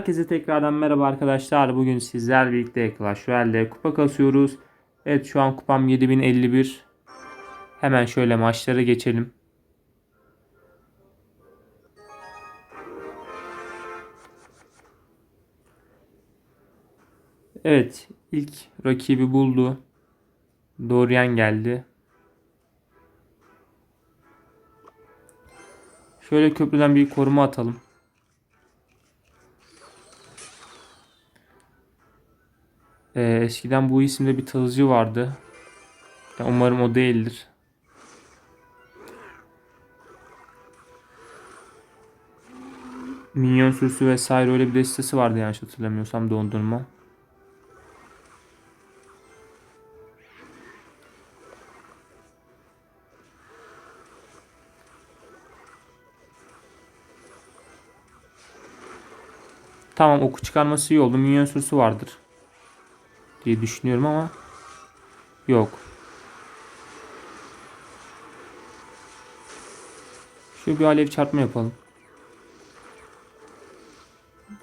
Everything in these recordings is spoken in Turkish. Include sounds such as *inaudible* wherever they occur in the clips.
Herkese tekrardan merhaba arkadaşlar. Bugün sizler birlikte Clash Royale'de kupa kasıyoruz. Evet şu an kupam 7051. Hemen şöyle maçlara geçelim. Evet ilk rakibi buldu. Dorian geldi. Şöyle köprüden bir koruma atalım. Ee, eskiden bu isimde bir tazıcı vardı. Ya umarım o değildir. Minyon sürüsü vesaire öyle bir destesi vardı yanlış hatırlamıyorsam dondurma. Tamam oku çıkarması iyi oldu. Minyon sürüsü vardır. Diye düşünüyorum ama yok. Şu bir alev çarpma yapalım.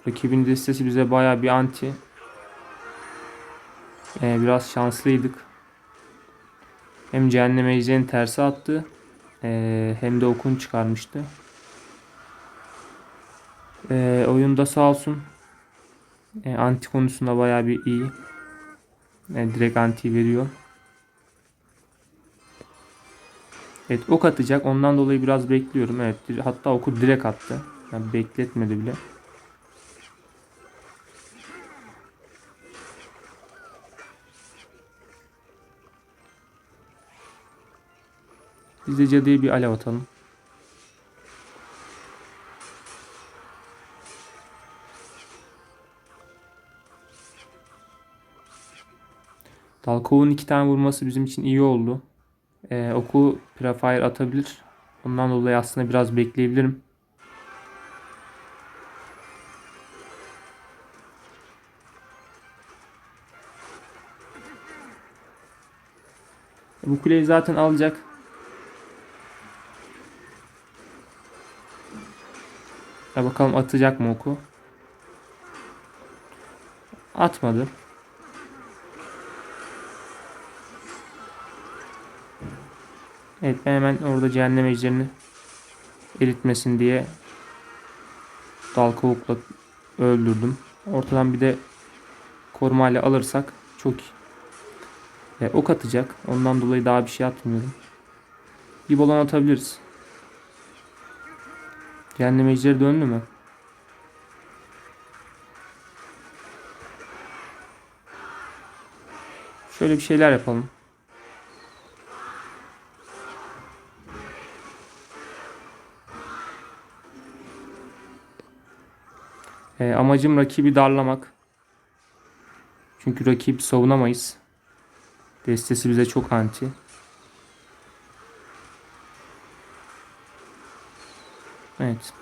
Rakibin destesi bize baya bir anti. Ee, biraz şanslıydık. Hem cehennem ejderini tersi attı. ee, hem de okun çıkarmıştı. Ee, oyunda sağ olsun. Ee, anti konusunda baya bir iyi. Yani direkt anti veriyor. Evet ok atacak. Ondan dolayı biraz bekliyorum. Evet hatta oku direkt attı. Yani bekletmedi bile. Biz de cadıya bir alev atalım. Dalkov'un iki tane vurması bizim için iyi oldu. Ee, oku Prefire atabilir. Ondan dolayı aslında biraz bekleyebilirim. Bu kuleyi zaten alacak. Ya bakalım atacak mı oku? Atmadı. Evet ben hemen orada cehennem ejderini eritmesin diye dal kavukla öldürdüm. Ortadan bir de korumayla alırsak çok iyi. E, ok atacak. Ondan dolayı daha bir şey atmıyorum. Bir balon atabiliriz. Cehennem ejderi döndü mü? Şöyle bir şeyler yapalım. E, amacım rakibi darlamak. Çünkü rakibi savunamayız. Destesi bize çok anti. Evet.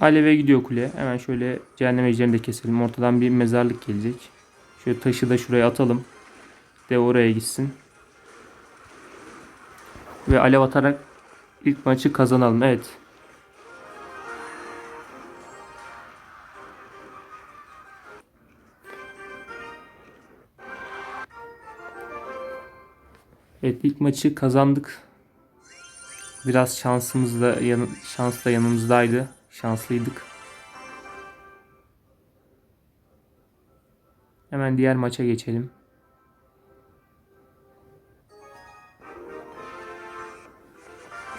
Aleve gidiyor kule. Hemen şöyle cehennem ejderini de keselim. Ortadan bir mezarlık gelecek. Şöyle taşı da şuraya atalım. De oraya gitsin. Ve alev atarak ilk maçı kazanalım. Evet. Evet ilk maçı kazandık. Biraz şansımız da yan, şans da yanımızdaydı. Şanslıydık. Hemen diğer maça geçelim.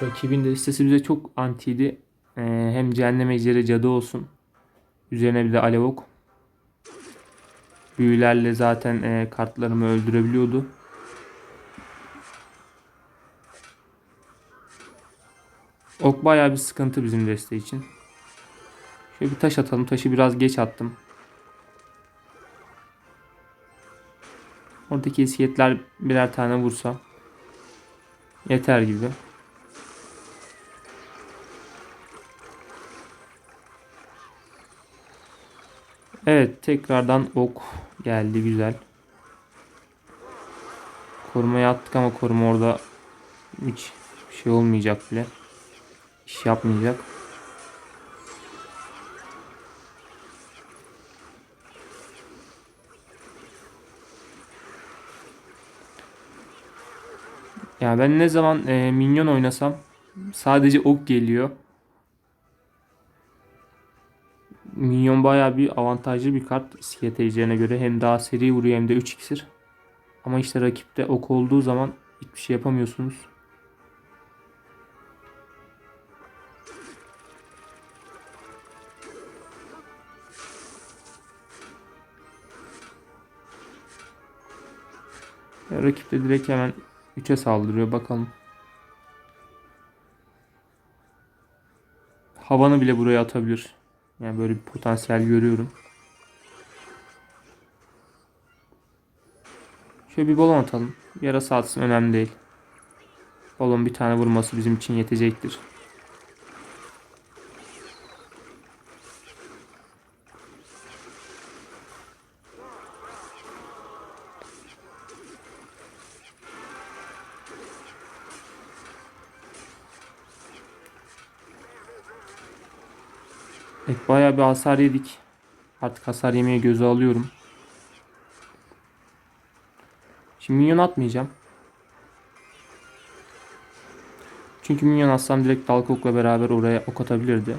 Rakibin de listesi bize çok antiydi. Ee, hem cehennem ejderi cadı olsun. Üzerine bir de alev ok. Büyülerle zaten e, kartlarımı öldürebiliyordu. Ok bayağı bir sıkıntı bizim deste için. Şöyle bir taş atalım. Taşı biraz geç attım. Oradaki iskeletler birer tane vursa yeter gibi. Evet tekrardan ok geldi güzel. Korumaya attık ama koruma orada hiç şey olmayacak bile iş yapmayacak. Ya ben ne zaman e, minyon oynasam sadece ok geliyor. Minyon baya bir avantajlı bir kart iskelet ejderine göre. Hem daha seri vuruyor hem de 3 iksir. Ama işte rakipte ok olduğu zaman hiçbir şey yapamıyorsunuz. Rakip de direkt hemen 3'e saldırıyor bakalım. Havanı bile buraya atabilir. Yani böyle bir potansiyel görüyorum. Şöyle bir balon atalım. Yarası atsın önemli değil. Balon bir tane vurması bizim için yetecektir. Evet bayağı bir hasar yedik. Artık hasar yemeye göze alıyorum. Şimdi minyon atmayacağım. Çünkü minyon atsam direkt Dalkok'la beraber oraya ok atabilirdi.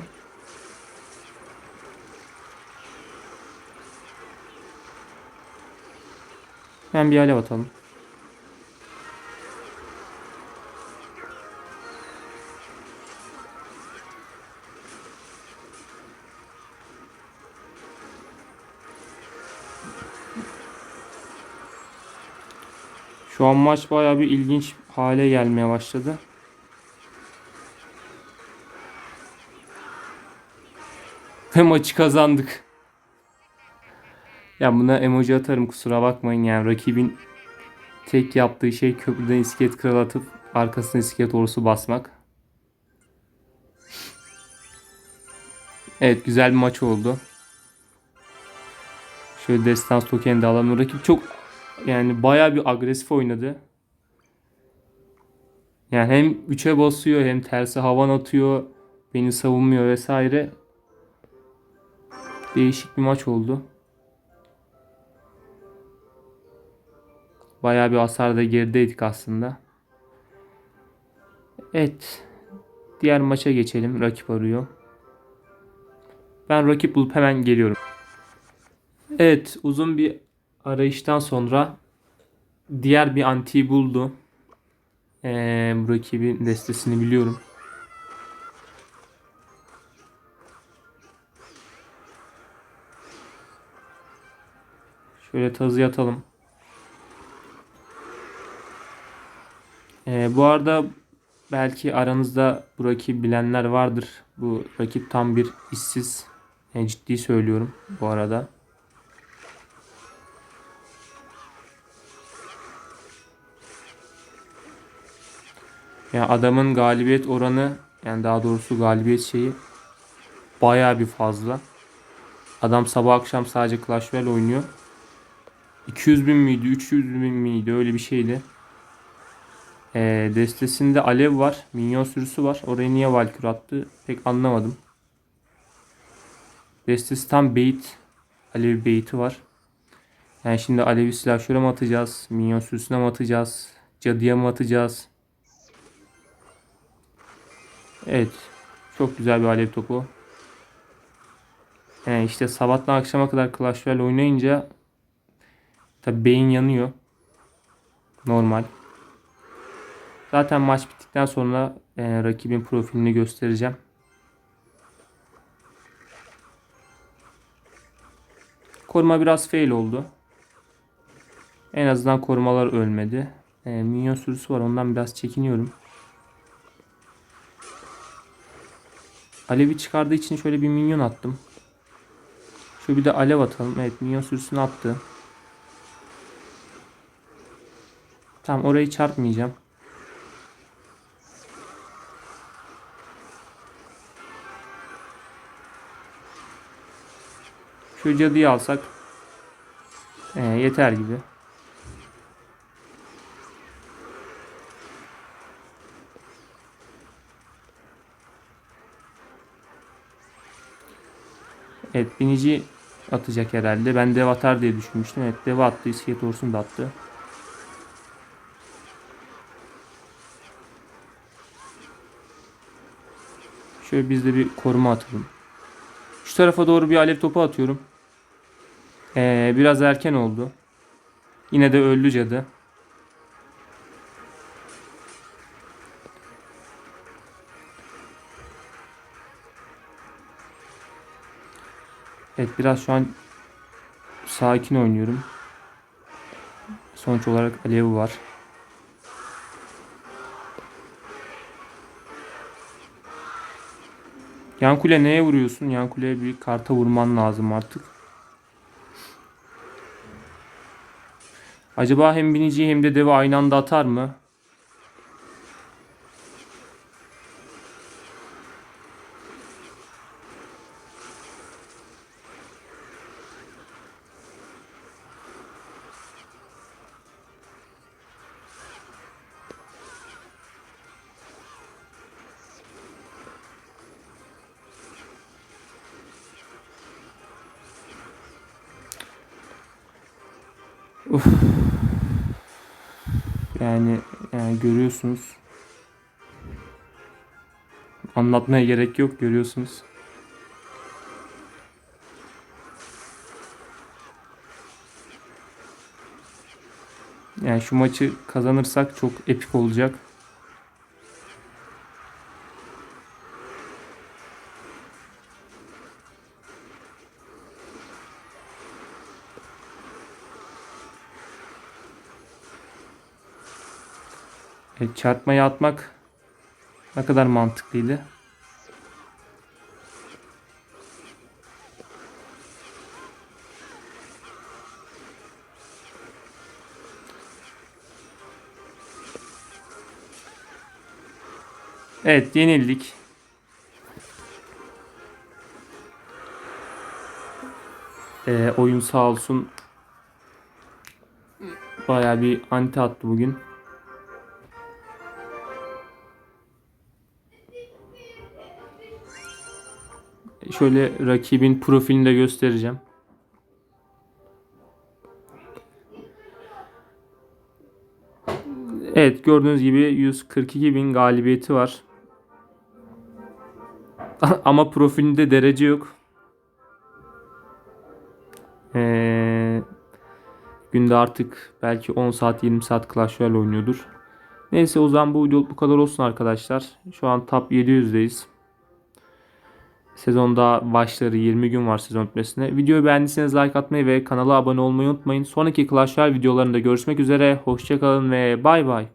Ben bir alev atalım. Şu an maç bayağı bir ilginç hale gelmeye başladı. Ve maçı kazandık. Ya buna emoji atarım kusura bakmayın yani rakibin tek yaptığı şey köprüden iskelet kral atıp arkasına iskelet ordusu basmak. Evet güzel bir maç oldu. Şöyle destans token de alalım. Rakip çok yani bayağı bir agresif oynadı. Yani hem 3'e basıyor hem tersi havan atıyor. Beni savunmuyor vesaire. Değişik bir maç oldu. Bayağı bir hasarda gerideydik aslında. Evet. Diğer maça geçelim. Rakip arıyor. Ben rakip bulup hemen geliyorum. Evet uzun bir arayıştan sonra diğer bir anti buldu. Ee, bu rakibin destesini biliyorum. Şöyle tazı atalım. Ee, bu arada belki aranızda bu rakibi bilenler vardır. Bu rakip tam bir işsiz. Yani ciddi söylüyorum bu arada. Yani adamın galibiyet oranı yani daha doğrusu galibiyet şeyi bayağı bir fazla. Adam sabah akşam sadece Clash Royale oynuyor. 200 bin miydi 300 bin miydi öyle bir şeydi. Ee, destesinde alev var. Minyon sürüsü var. Oraya niye Valkür attı pek anlamadım. Destesi tam bait. Alev bait'i var. Yani şimdi alevi silahşöre mi atacağız? Minyon sürüsüne mi atacağız? Cadıya mı atacağız? Evet. Çok güzel bir alev topu. Yani işte sabahtan akşama kadar Clash Royale oynayınca tabi beyin yanıyor. Normal. Zaten maç bittikten sonra e, rakibin profilini göstereceğim. Koruma biraz fail oldu. En azından korumalar ölmedi. E, minyon sürüsü var ondan biraz çekiniyorum. Alevi çıkardığı için şöyle bir minyon attım. Şu bir de alev atalım. Evet minyon sürüsünü attı. Tamam orayı çarpmayacağım. Şu cadıyı alsak ee, yeter gibi. Evet binici atacak herhalde. Ben dev atar diye düşünmüştüm. Evet dev attı. İskelet orsun da attı. Şöyle biz de bir koruma atalım. Şu tarafa doğru bir alev topu atıyorum. Ee, biraz erken oldu. Yine de öldü cadı. Evet biraz şu an sakin oynuyorum. Sonuç olarak alev var. Yan kule neye vuruyorsun? Yan kuleye bir karta vurman lazım artık. Acaba hem biniciyi hem de devi aynı anda atar mı? Yani, yani görüyorsunuz. Anlatmaya gerek yok görüyorsunuz. Yani şu maçı kazanırsak çok epik olacak. Çarpmayı atmak ne kadar mantıklıydı. Evet yenildik. Ee, oyun sağ olsun bayağı bir anti attı bugün. Şöyle rakibin profilini de göstereceğim. Evet gördüğünüz gibi 142 bin galibiyeti var. *laughs* Ama profilinde derece yok. Ee, günde artık belki 10 saat 20 saat Clash Royale oynuyordur. Neyse o zaman bu video bu kadar olsun arkadaşlar. Şu an top 700'deyiz. Sezon daha başları 20 gün var sezon bitmesine. Videoyu beğendiyseniz like atmayı ve kanala abone olmayı unutmayın. Sonraki Clash Royale videolarında görüşmek üzere. Hoşçakalın ve bay bay.